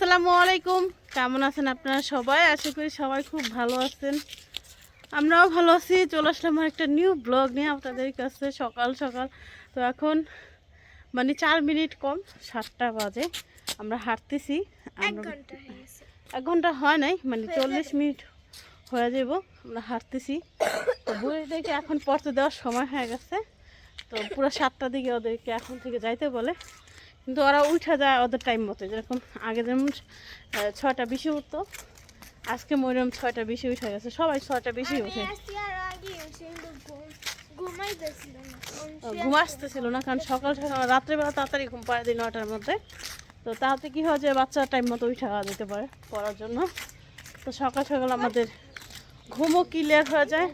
আসসালামু আলাইকুম। কেমন আছেন আপনারা সবাই? আশা করি সবাই খুব ভালো আছেন। আমরাও ভালো আছি। চলে আসলাম আমার একটা নিউ ব্লগ নিয়ে আপনাদের কাছে সকাল সকাল। তো এখন মানে চার মিনিট কম সাতটা বাজে। আমরা হাঁটতেছি। এক ঘণ্টা হয় নাই মানে চল্লিশ মিনিট হয়ে যাব। আমরা হাঁটতেছি। বুড়ি দেখে এখন পড়তে দেওয়ার সময় হয়ে গেছে। তো পুরো সাতটার দিকে ওদেরকে এখন থেকে যাইতে বলে। কিন্তু ওরা উঠা যায় ওদের টাইম মতো। যেরকম আগে যেমন ছয়টা বেশি উঠতো আজকে মরিয়ম ছয়টা বেশি উঠে গেছে। সবাই ছয়টা বেশি উঠে। ঘুম আসতেছিল না কারণ সকাল সকাল রাত্রেবেলা তাড়াতাড়ি ঘুম পাড়ে দিই নটার মধ্যে। তো তাতে কি হয় যে বাচ্চা টাইম মতো উঠে যেতে পারে পড়ার জন্য। তো সকাল সকাল আমাদের ঘুমও ক্লিয়ার হয়ে যায়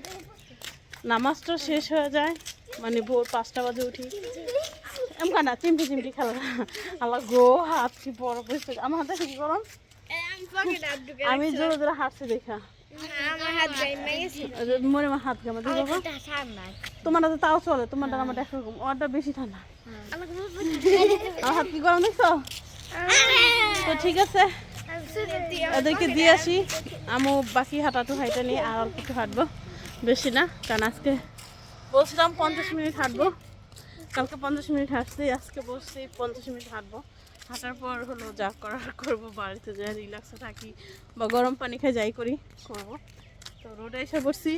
নামাজটাও শেষ হয়ে যায়। মানে ভোর পাঁচটা বাজে উঠি। এমন না চিমটি চিমটি খেলা। আমার গো হাত কি বড় বসে আমার হাতে কি গরম? আমি জোরে জোরে হাঁটছি দেখা। মনে আমার হাত গামা দিয়ে বাবা তোমারটা তো তাও চলে তোমারটা আমার একরকম ওরটা বেশি ঠান্ডা। আমার হাত কি গরম দেখছ? তো ঠিক আছে। ওদেরকে দিয়ে আসি। আমু বাকি হাঁটাটু হাইটা নিয়ে আর একটু হাঁটবো। বেশি না কারণ আজকে বলছিলাম পঞ্চাশ মিনিট হাঁটবো। কালকে পঞ্চাশ মিনিট হাঁটছি, আজকে বলছি পঞ্চাশ মিনিট হাঁটবো। হাঁটার পর হলো যা করার করব, বাড়িতে যাই রিল্যাক্সে থাকি বা গরম পানি খাই যাই করি, করব। তো রোডে এসে বসছি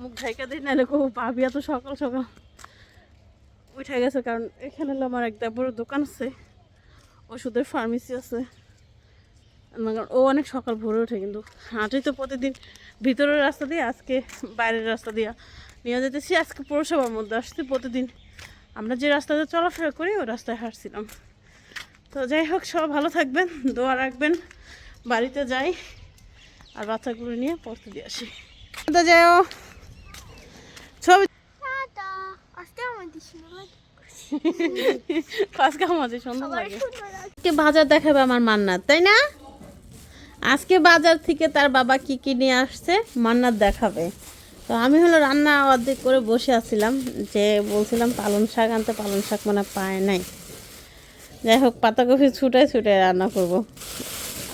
মুখ ঢাইকা দিই, নাহলে খুব পাবি এত সকাল সকাল। উঠে গেছে কারণ এখানে হলো আমার একটা বড় দোকান আছে, ওষুধের ফার্মেসি আছে। ও অনেক সকাল ভোরে ওঠে কিন্তু হাঁটি তো প্রতিদিন ভিতরের রাস্তা দিয়ে, আজকে বাইরের রাস্তা দিয়ে নিয়ে যেতেছি। আজকে পৌরসভার মধ্যে আসছি প্রতিদিন। আমরা যে রাস্তাতে চলাফেরা করি ওই রাস্তায় হাঁটছিলাম। তো যাই হোক সব ভালো থাকবেন দোয়া রাখবেন। বাড়িতে যাই আর বাচ্চাগুলো নিয়ে পড়তে দিয়ে আসি। যাও ছবি আজকে বাজার দেখাবে আমার মান্নাত তাই না? আজকে বাজার থেকে তার বাবা কি কি নিয়ে আসছে মান্নার দেখাবে। তো আমি হলো রান্না অর্ধেক করে বসে আছিলাম, যে বলছিলাম পালং শাক আনতে, পালং শাক মানে পায় নাই। যাই হোক, পাতাকপি ছুটাই ছুটাই রান্না করব।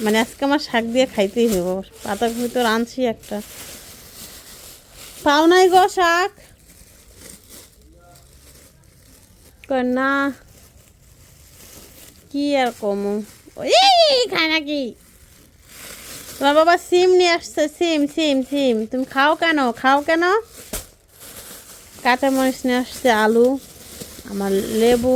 মানে আজকে আমার শাক দিয়ে খাইতেই হইব পাতাকপি তো রাঁধছি একটা। পাও নাই গো শাক। না, কি আর কম? ওই খায় নাকি? তোমার বাবা সিম নিয়ে আসছে, সিম সিম সিম। তুমি খাও কেন? খাও কেন? কাঁচামরিচ নিয়ে আসছে, আলু, আমার লেবু।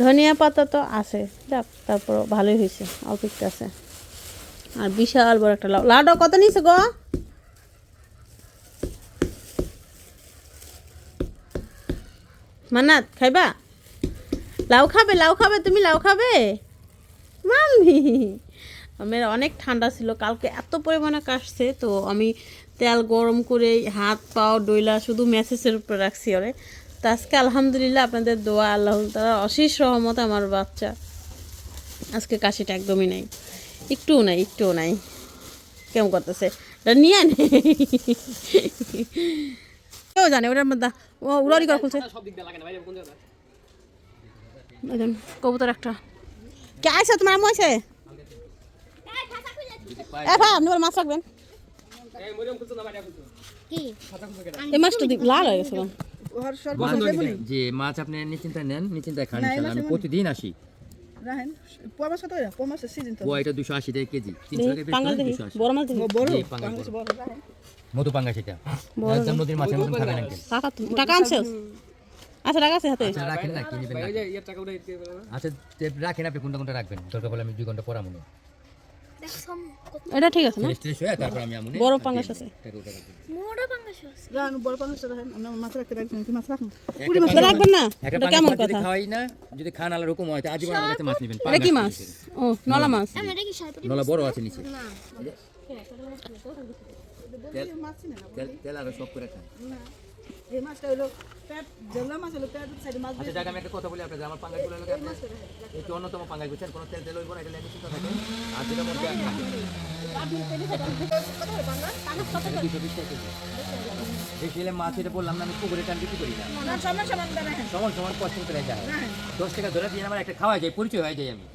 ধনিয়া পাতা তো আছে। যাক তারপর ভালোই হয়েছে, অল্প আছে। আর বিশাল বড় একটা লাউ লাউটা কত নিয়েছে গো? মানাত খাইবা? লাউ খাবে লাউ খাবে, তুমি লাউ খাবে? মামি আমার অনেক ঠান্ডা ছিল। কালকে এত পরিমাণে কাশছে, তো আমি তেল গরম করে হাত পাও ডইলা শুধু মেসেজের উপরে রাখছি ওরে। তো আজকে আলহামদুলিল্লাহ আপনাদের দোয়া, আল্লাহ তারা অশেষ সহমত আমার বাচ্চা, আজকে কাশিটা একদমই নাই। একটুও নাই একটুও নাই। কেমন করতেছে? এটা নিয়ে আনে কেউ জানে, ওটার মধ্যে, ও উড়ারি করে খুলছে। কবুতর একটা। কে আছে তোমার আইসে এ ভাই আপনি মাছ রাখবেন? এই মাছটা লাল হয়ে গেছে যে মাছ আপনি নিশ্চিন্তায় নেন নিশ্চিন্তায় খান আমি প্রতিদিন আসি। আচ্ছা টাকা আছে হাতে। আচ্ছা রাখেন না আচ্ছা রাখেন আপনি কোনটা কোনটা রাখবেন? দরকার হলে আমি দুই ঘণ্টা পর আমুনে এটা ঠিক আছে না? ফ্রেশ ট্রেশ তারপর আমি আমুনে বড় পাঙ্গাস আছে। যদি খান আলার হুকুম হয় তো আজীবন আমার কাছে মাছ নেবেন কি মাছ? ও নলা মাছ। নলা বড় আছে নিচে। তেল তেল- তেল আরও সব করে খান। এই মাছটা হলো পেট জেলা মাছ হলো পেট সাইডে মাছ আচ্ছা যাক আমি একটা কথা বলি আপনাদের। আমার পাঙ্গাসগুলো লোক আপনি একটু অন্যতম পাঙ্গাস বুঝছেন কোনো তেল তেল হইব না এটা লেগে সুতো থাকে আর যেটা মধ্যে দুশো টাকা কেজি। বেশি হলে মাছ এটা বললাম না আমি পুকুরে টান বিক্রি করি? না না সমান সমান রাখেন। সমান সমান কষ্ট করে যায় দশ টাকা ধরে দিয়ে আমার একটা খাওয়া যায় পরিচয় হয়ে যায় আমি।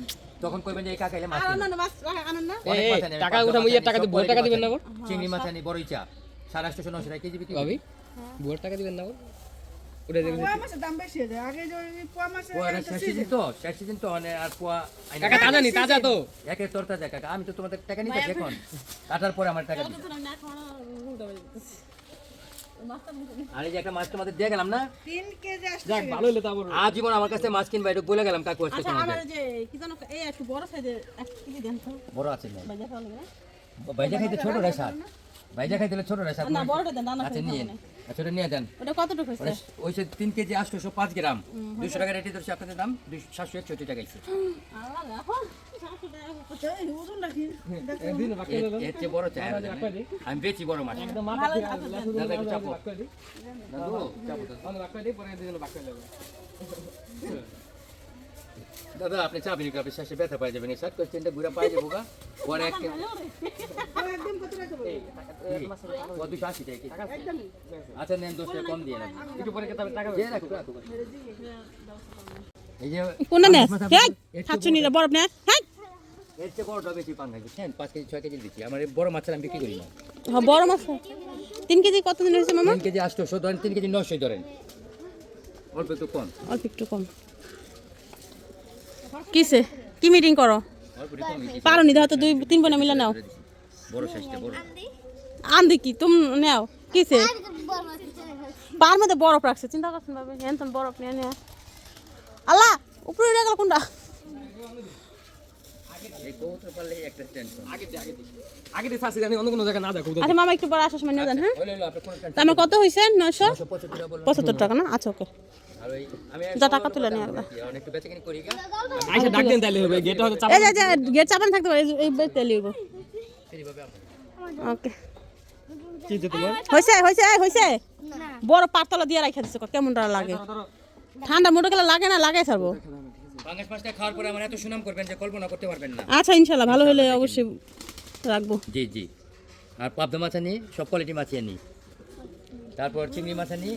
তখন কইবেন যে এই কাকা এলে মাছ টাকা উঠাম টাকা দিবেন না চিংড়ি মাছ আনি বড় ইচা সাড়ে আটশো নশো টাকা কেজি বিক্রি টাকা দিবেন না গো? ওটা দেবেন পোয়া মাছের দাম বেশি হয়ে যায় আগে যে পোয়া মাছের পোয়া শেষ season। তো শেষ সিজন তো আর পোয়া আইনা- তাজা নি তাজা তো। একের তরতা যায় কাকা আমি তো তোমাদের টাকা নিতে এখন কাটার পরে আমার টাকা আর যে একটা মাছ তোমাদের দিয়ে গেলাম না? তিন কেজি আসছে। যাক ভালো হইল তা বড়। আজীবন আমার কাছে মাছ কিনবা এটা বলে গেলাম কাকু আচ্ছা আমার যে কি জানো এই একটু বড় সাইজের এক কেজি দেন তো। বড় আছে না বাজার ভালো লাগে না? বাইজা খাইতে ছোট রেশা বাইজা খাইতে ছোট রেশা না বড়টা দেন দানা আচ্ছা নিয়ে। আচ্ছা ওটা নিয়ে যান। ওটা কতটুকু হয়েছে? ওই সে তিন কেজি আটশোশো পাঁচ গ্রাম। দুশো টাকা রেটে ধরছি আপনাদের দাম দুইশো সাতশো একষট্টি টাকা এসে। আচ্ছা, হ্যাঁ? আমি। বেচি বড় মাছ। দাদা চাপো। দাদু চাপো দাদা। দাদা আপনি চাপেন একটু আপনি শেষে ব্যথা পাই যাবেন শার্ট কোশ্চেনটা ঘুরে পাই যাব গা। পরে দুশো আশি টাকা কেজি। আচ্ছা নেন দশ টাকা কম দিয়ে নেন। একটু পরে টাকা দিয়ে রাখো এই যে হ্যাঁ এর নিলে বরফ নেস? হ্যাঁ এর চেয়ে বড়টা বেশি পান খাই বুঝছেন পাঁচ কেজি ছয় কেজি দিচ্ছি। আমার বড় মাছের আমি বিক্রি করি না। হ্যাঁ বড় মাছ তিন কেজি কত দিন হয়েছে মামা? তিন কেজি আটশোশো ধরেন তিন কেজি নশো ধরেন। অল্প একটু কম। অল্প একটু কম। কিসে? কি মিটিং করো? পারো নি হয়তো দুই, তিন বোনে মিলে নাও। বড় সাইজটা বড় আন দেখি তুমি নাও। কিসে? পার মধ্যে বরফ রাখছে, চিন্তা করছেন ভাবে হ্যাঁ তুমি বরফ নিয়ে নিয়ে। আল্লাহ, উপরে উঠে গেল কোনটা? না আচ্ছা হ্যাঁ? তা আমার কত হয়েছে নয়শো? পঁচাত্তর টাকা না? আচ্ছা ওকে। যা টাকা তুলে নিয়ে আসবা অনেক একটু বেচাকিনি করি গা। আইসা ডাক দেন তাইলে হবে গেটে হয়তো চাপ এই যে গেট চাপান থাকতে পারে এই বেতে লিখব এইভাবে ওকে। বড় পাতলা দিয়ে রাখা দিছে কেমন লাগে। ঠান্ডা মোটর গেলে লাগে না লাগাই ছাড়বো। পাঙ্গাস মাছটা খাওয়ার পরে আমার এত সুনাম করবেন যে কল্পনা করতে পারবেন না। আচ্ছা ইনশাল্লাহ ভালো হলে অবশ্যই রাখব। জি জি। আর পাবদা মাছ আনি সব কোয়ালিটি মাছ আনি তারপর চিংড়ি মাছ আনি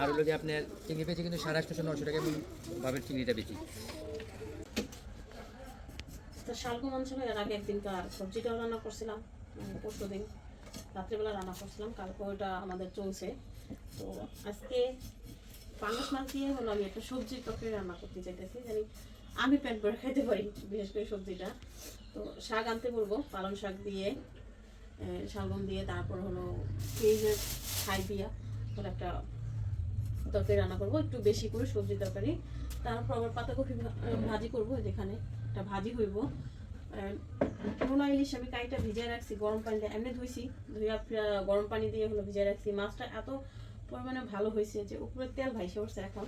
আর হলো কি আপনার চিংড়ি বেচি কিন্তু সাড়ে আটশোশো নশো টাকা এমন ভাবে চিংড়িটা বেচি তো শালগম অঞ্চলে এর আগে একদিনকার সবজিটাও রান্না করছিলাম পরশু দিন। রাত্রেবেলা রান্না করছিলাম, কালকে ওইটা আমাদের চলছে। তো আজকে পাঙ্গাস মাছ দিয়ে হলো আমি একটা সবজির তরকারি রান্না করতে চাইতেছি, জানি আমি পেট ভরে খাইতে পারি, বিশেষ করে সবজিটা। তো শাক আনতে বলব, পালং শাক দিয়ে শালগম দিয়ে, তারপর হলো পেঁয়াজের ছাই দিয়া হলো একটা তরকারি রান্না করব, একটু বেশি করে সবজি তরকারি। তারপর আবার পাতাকপি ভাজি করব যেখানে একটা ভাজি হইব। ইলিশ আমি ভিজিয়ে রাখছি, গরম পানিতে এমনি ধুইছি গরম পানি দিয়ে হলো ভিজিয়ে রাখছি। মাছটা এত পরিমাণে ভালো হয়েছে যে উপরে তেল ভাইসে উঠছে এখন।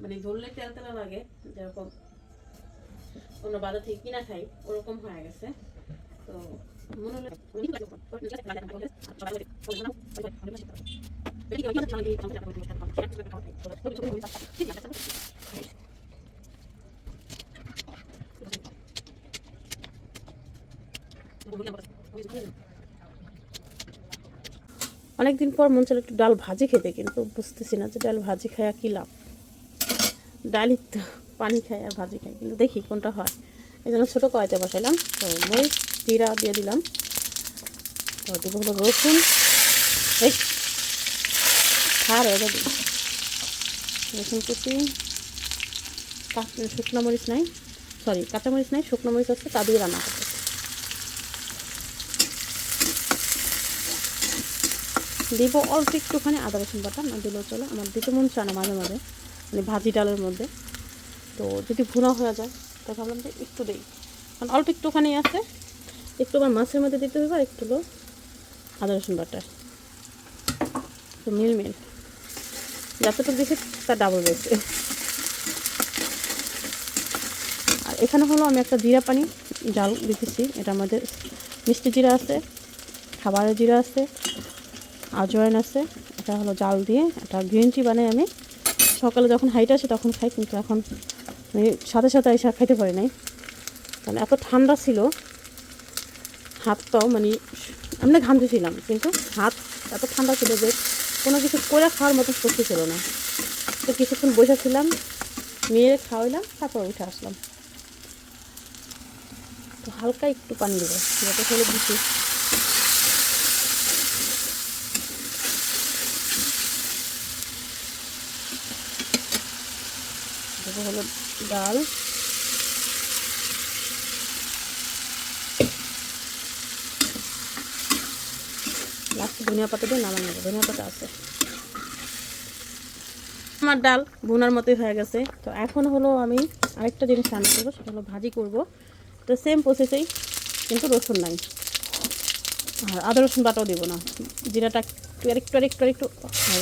মানে ধরলে তেল তেলা লাগে, যেরকম অন্য বাজার থেকে কিনা খাই, ওরকম হয়ে গেছে। তো মনে হলো অনেকদিন পর মন চলে একটু ডাল ভাজি খেতে, কিন্তু বুঝতেছি না যে ডাল ভাজি খায়া কি লাভ? ডালই তো পানি খায় আর ভাজি খায়, কিন্তু দেখি কোনটা হয়। এই জন্য ছোটো কড়াইতে বসাইলাম, তো মরিচ, জিরা দিয়ে দিলাম। তো হলো রসুন। এই খার হয়ে যাবে। রসুন কুচি শুকনো মরিচ নাই সরি কাঁচা মরিচ নাই, শুকনো মরিচ আছে, তা দিয়ে রান্না করতে দিব অল্প একটুখানি আদা, রসুন বাটা, না দিলেও চলে। আমার দিতে মন চায় না মাঝে মাঝে মানে ভাজি ডালের মধ্যে। তো যদি ভুনা হয়ে যায় তো ভাবলাম যে একটু দিই। কারণ অল্প একটুখানি আছে, একটু আমার মাছের মধ্যে দিতে হবে আর একটু আদা, রসুন বাটা। তো মিল মিল যতটুকু দিয়েছি তার ডাবল বেশি। আর এখানে হলো আমি একটা জিরা পানি, জাল দিতেছি এটা আমাদের মিষ্টি জিরা আছে, খাবারের জিরা আছে, আজওয়াইন আছে। এটা হলো জাল দিয়ে একটা গ্রিন টি বানাই আমি। সকালে যখন হাইট আসে তখন খাই, কিন্তু এখন মানে সাথে সাথে এসে খাইতে পারি নাই। কারণ এত ঠান্ডা ছিল হাতটাও মানে আমরা ঘামতেছিলাম, কিন্তু হাত এত ঠান্ডা ছিল যে কোনো কিছু করে খাওয়ার মতো শক্তি ছিল না। তো কিছুক্ষণ বসেছিলাম মেয়ের খাওয়াইলাম, তারপর উঠে আসলাম। তো হালকা একটু পানি দেবো, যাতে হলে দিচ্ছি হলো ডাল ধনিয়া পাতা দিয়ে নামানো নেব ধনিয়া পাতা আছে। আমার ডাল বোনার মতোই হয়ে গেছে। তো এখন হলো আমি আরেকটা জিনিস রান্না করব সেটা হলো ভাজি করব। তো সেম প্রসেসেই কিন্তু রসুন নাই। আর আদা রসুন বাটাও দেবো না। জিরাটা একটু আরেকটু হয়ে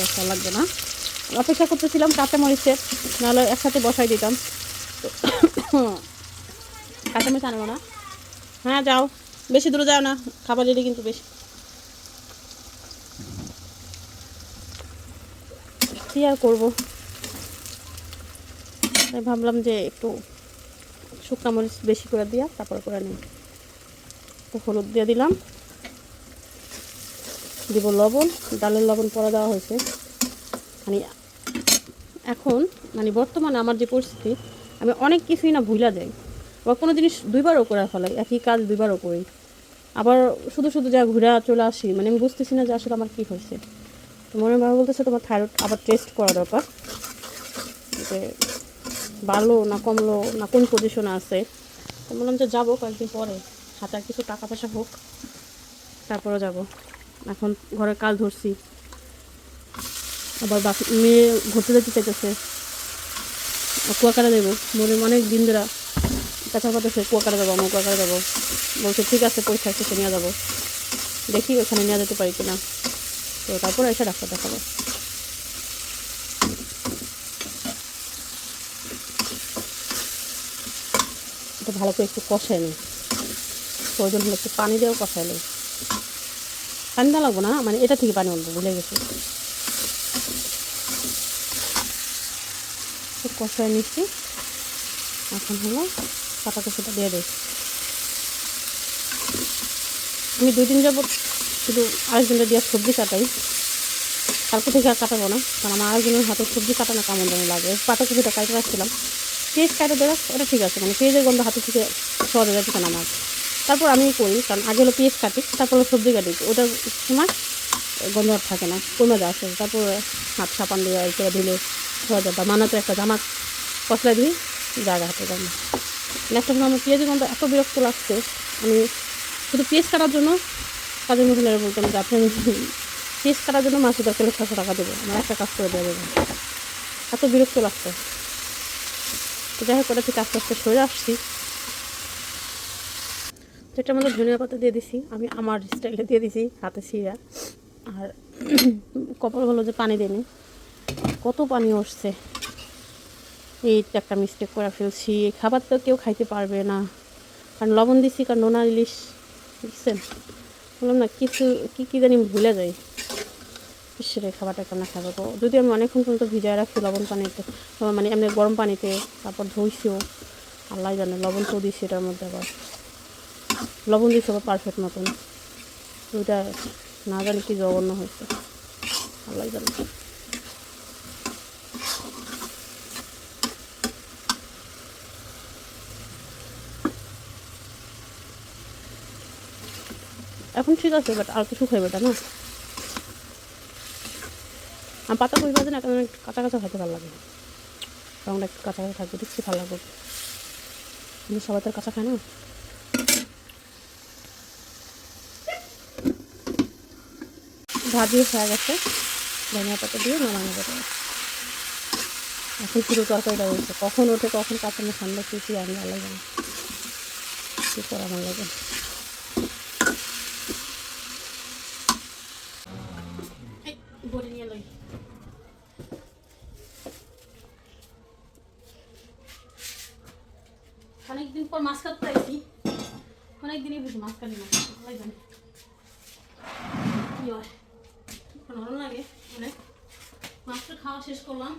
গেছে, আর লাগবে না। অপেক্ষা করতেছিলাম কাঁচামরিচের নাহলে একসাথে বসাই দিতাম। তো কাঁচামরিচ আনব না। হ্যাঁ যাও। বেশি দূরে যাও না। খাবার রেডি কিন্তু বেশি। কী আর করব? তাই ভাবলাম যে একটু শুকনা মরিচ বেশি করে দিয়া তারপর করে নিই। তো হলুদ দিয়ে দিলাম। দিব লবণ, ডালের লবণ পরে দেওয়া হয়েছে। মানে এখন মানে বর্তমানে আমার যে পরিস্থিতি, আমি অনেক কিছুই না ভুলা যাই। আবার কোনো জিনিস দুইবারও করে ফেলাই, একই কাজ দুইবারও করি। আবার শুধু শুধু যা ঘুরে চলে আসি মানে আমি বুঝতেছি না যে আসলে আমার কী হয়েছে। তো মনে বাবা বলতেছে তোমার থাইরয়েড আবার টেস্ট করা দরকার। যে বাড়লো না কমলো না কোন পজিশনে আছে। তো বললাম যে যাব, কয়েকদিন পরে। হাতে কিছু টাকা পয়সা হোক তারপরে যাব। এখন ঘরে কাজ ধরছি। আবার বাকি মেয়ে ঘুরতে যেতে চাইতেছে। কুয়াকাটা দেবো মনে অনেক দিন ধরে কথা কথা কুয়াকাটা যাব আমার কুয়াকাটা যাব। বলছে, ঠিক আছে, পরীক্ষা শেষে নিয়ে যাব। দেখি ওখানে নিয়ে যেতে পারি কিনা। তো তারপরে এসে ডাক্তার দেখাবো। এটা ভালো করে একটু কষাই নিই। প্রয়োজন হলে একটু পানি দিয়েও কষাই নিই। পানি দেওয়া লাগবো না মানে এটা থেকে পানি অল্প ভুলে গেছি। কষাই নিচ্ছি। এখন হলো কাটা কষিটা দিয়ে দিই। আমি দুই দিন যাব শুধু আরেকজনের দিয়ে সবজি কাটাই। তারপর থেকে আর কাটাবো না, কারণ আমার আরেকজনের হাতে সবজি কাটানো কেমন যেন লাগে। পাতা কপিটা কাটে রাখছিলাম পেঁয়াজ কাটা দেওয়া ওটা ঠিক আছে মানে পেঁয়াজের গন্ধ হাতে থেকে সহজে যাচ্ছে কেন আমার। তারপর আমি করি, কারণ আগে হলো পেঁয়াজ কাটি, তারপর সবজি কাটি। ওটার সময় গন্ধ আর থাকে না, কমে যাওয়া আসে তারপর হাত সাপান দিয়ে করে হয়ে যায়, বা মানাতে একটা জামা কসলা দিই, জায়গা হাতে গন্ধ একটা সময় আমার পেঁয়াজের গন্ধ এত বিরক্ত লাগছে, আমি শুধু পেঁয়াজ কাটার জন্য কাজের মহিলারা বলতাম যে আপনি পেঁয়াজ কাটার জন্য মাসে দরকার হলে ছশো টাকা দেবো। আমার একটা কাজ করে দেওয়া যাবে। এত বিরক্ত লাগছে। তো যাই হোক, ওটা থেকে আস্তে আস্তে সরে আসছি। তো এটার মধ্যে ধনিয়া পাতা দিয়ে দিছি। আমি আমার স্টাইলে দিয়ে দিছি, হাতে ছিঁড়া আর কপাল হলো যে পানি দেয়নি। কত পানি উঠছে এই একটা মিস্টেক করে ফেলছি। খাবার তো কেউ খাইতে পারবে না। কারণ লবণ দিছি, কারণ নোনা ইলিশ, বুঝছেন? বললাম না, কিছু, কী কী জানি ভুলে যাই। সেটা খাবারটা কেমন খাব যদি আমি অনেকক্ষণ পর্যন্ত ভিজায় রাখি লবণ পানিতে মানে এমনি গরম পানিতে, তারপর ধুইছিও আল্লাহ জানে, লবণ তো দিয়েছি এটার মধ্যে আবার। লবণ দিয়েছি আবার পারফেক্ট মতন। ওইটা না জানি কি জঘন্য হয়েছে। আল্লাহ জানে। এখন ঠিক আছে বাট আর কিছু খাইবে না আর পাতা কই বাজে না কারণ একটু কাঁচা কাঁচা খাইতে ভালো লাগে। রঙটা একটু কাঁচা কাঁচা থাকবে, দেখছি ভালো লাগবে। কিন্তু সবাই তো কাঁচা খায় না। ভাজি হয়ে গেছে। ধনিয়া পাতা দিয়ে নামানো যাবে। এখন পুরো তরকারিটা রয়েছে কখন ওঠে, কখন কাঁচানো, ঠান্ডা কিছুই আমি ভালো লাগে কী করা ভালো লাগে বড়ি নিয়ে লই অনেকদিন পর মাছ কাটতে আইছি অনেকদিনই বুঝি মাছ কাটি না ভালো জানি কি হয় নরম লাগে মানে মাছটা খাওয়া শেষ করলাম।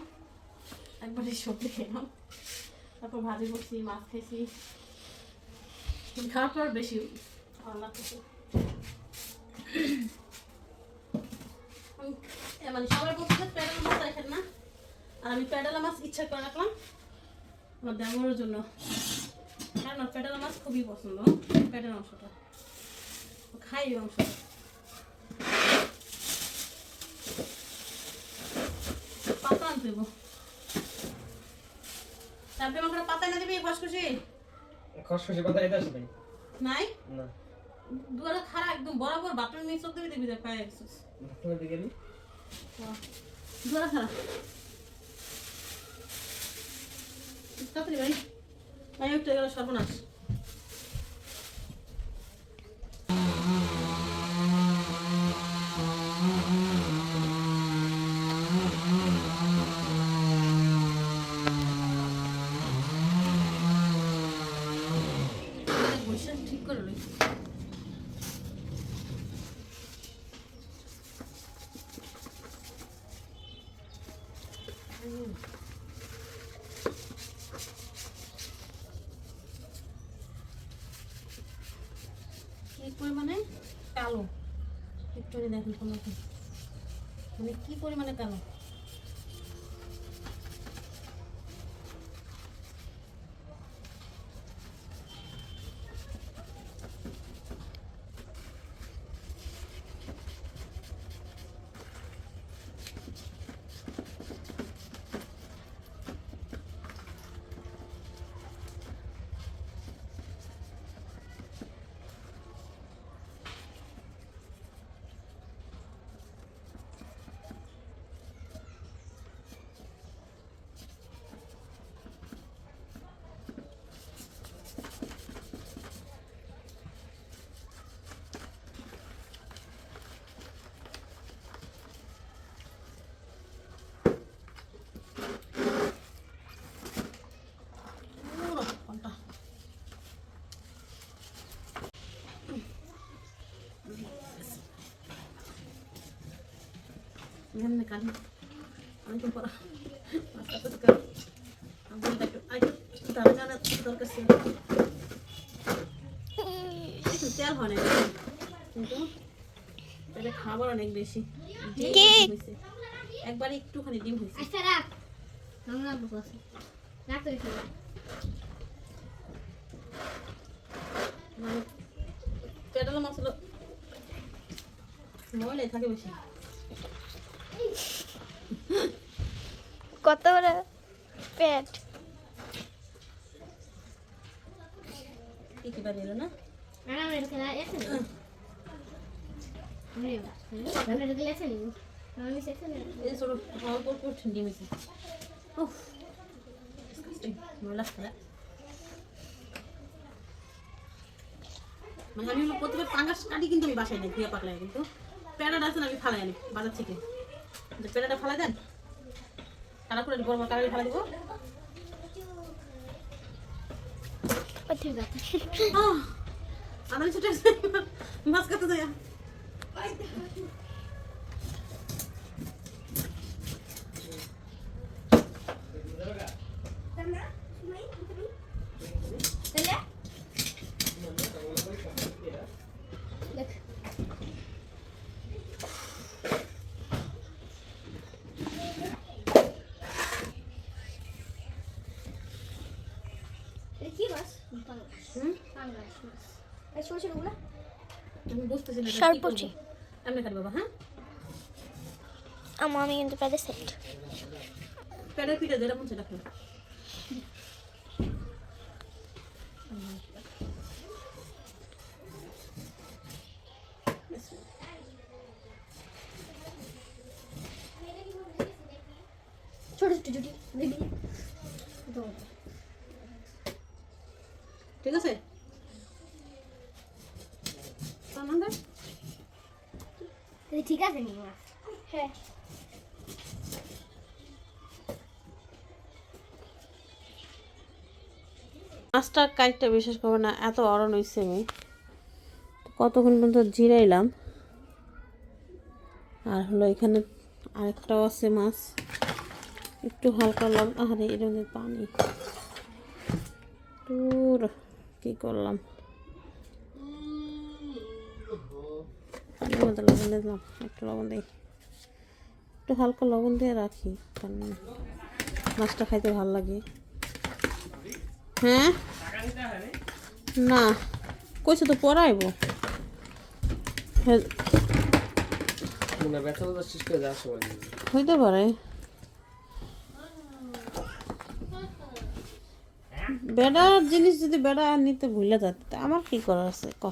একবারে সবজি খেলাম। তারপর ভাজি করছি, মাছ খেয়েছি খাওয়ার পর বেশি ভালো লাগতেছে মানে সবাই বলছে যে মাছ রাখেন না। আর আমি প্যাডেলা মাছ ইচ্ছা করে রাখলাম। আমার দেওয়ার জন্য। কারণ প্যাডেলা মাছ খুবই পছন্দ প্যাডেল অংশটা। খাই অংশটা পাতা আনতে দেবো। তারপরে আমার পাতা না দিবি খসখসি? খসখসে কথা এটা আসবে? নাই? না। দুয়ারে খারাপ একদম বরাবর বাথরুম নিয়ে চোখ দিবি দেখবি দেখ পায়ে গেছিস তোমার দিকে নি দুয়ারে খারাপ তাড়াতাড়ি ভাই। ভাই একটু গেল সর্বনাশ বসে ঠিক করে লই কি পরিমাণে? কালো। একটু দেখি কোনো মানে কি পরিমাণে কালো পুরো কোনটা এখানে কালি অনেকদিন পর তেল হয় না কিন্তু এটা খাবার অনেক বেশি একবার একটুখানি ডিম হয়েছে আচ্ছা রাখ আমরা বসে রাখ মানে পেটালো মশলা ময়লাই থাকে বেশি কত বড় পেট কি কি বাড়ি এলো না আমরা এখানে এসে নি আমি আমরা এখানে এসে নি আমি সেখানে এই ছোট অল্প অল্প ঠান্ডি মেশে উফ disgusting. ময়লা খেলা মানে আমি হলো প্রত্যেকের পাঙ্গাস কাটি কিন্তু আমি বাসায় নেই ধুয়ে পাকলাই কিন্তু। প্যারাটা আছে না আমি ফালাই আনি বাজার থেকে। যে প্যারাটা ফালাই দেন। কাটা করে বড় বড় কাটারি ফালাই দেবো। আহ আদানি মাছ কাটতে যায় তাহলে দেখ এটা কি মাছ পাঙ্গাস হুম পাঙ্গাস মাছ এই ছোট ছোটগুলো আমি বুঝতেছি না বাবা হ্যাঁ? আমার আমি কিন্তু পিঠে মন সেটা খেলো ছোট ছোট জুটি দেখবি ঠিক আছে আনন্দ ঠিক আছে নি মাছ হ্যাঁ। মাছটা কাইটটা বিশেষ করবে না এত অরণ হয়েছে আমি। কতক্ষণ পর্যন্ত জিরাইলাম। আর হলো এখানে আরেকটাও আছে মাছ। একটু হালকা লব আরে এর পানি। দূর কি করলাম? পানির মধ্যে লবণ দিলাম একটু লবণ দিই। একটু হালকা লবণ দিয়ে রাখি কারণ মাছটা খাইতে ভালো লাগে। হ্যাঁ? না কইছে তো পড়াইবো। হইতে পারে। বেড়ার জিনিস যদি বেড়া নিতে ভুলে যাচ্ছে আমার কি করার আছে? ক